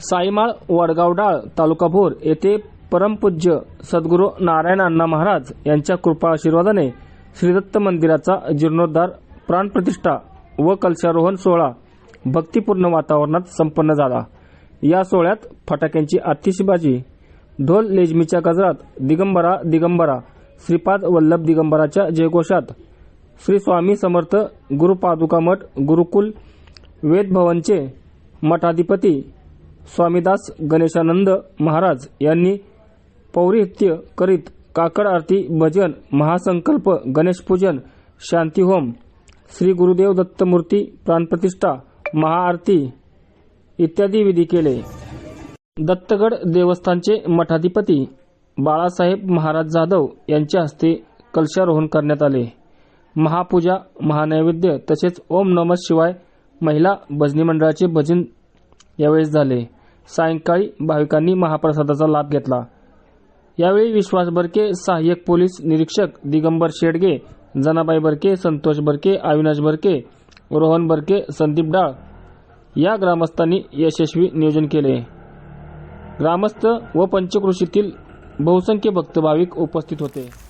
साईमाळ वडगावडाळ तालुका भोर येथे परमपूज्य सद्गुरू नारायण अण्णा महाराज यांच्या कृपा आशीर्वादाने श्रीदत्त मंदिराचा जीर्णोद्धार प्राणप्रतिष्ठा व कलशारोहण सोहळा भक्तिपूर्ण वातावरणात संपन्न झाला. या सोहळ्यात फटाक्यांची आतिषबाजी ढोल लेजमीच्या गजरात दिगंबरा दिगंबरा श्रीपाद वल्लभ दिगंबराच्या जयघोषात श्री स्वामी समर्थ गुरुपादुका मठ गुरुकुल वेदभवनचे मठाधिपती स्वामीदास गणेशानंद महाराज यांनी पौरित्य करीत काकड आरती भजन महासंकल्प गणेशपूजन शांतीहोम श्री गुरुदेव दत्तमूर्ती प्राणप्रतिष्ठा महाआरती इत्यादी विधी केले. दत्तगड देवस्थानचे मठाधिपती बाळासाहेब महाराज जाधव यांच्या हस्ते कलशारोहण करण्यात आले. महापूजा महानैवेद्य तसेच ओम नमः शिवाय महिला भजनी मंडळाचे भजन यावेळेस झाले. सायंकाळी भाविकांनी महाप्रसादाचा लाभ घेतला. यावेळी विश्वास बर्के सहाय्यक पोलीस निरीक्षक दिगंबर शेडगे जनाबाई बर्के संतोष बर्के अविनाश बर्के रोहन बर्के संदीप डाळ या ग्रामस्थांनी यशस्वी नियोजन केले. ग्रामस्थ व पंचकृषीतील बहुसंख्य भक्त भाविक उपस्थित होते.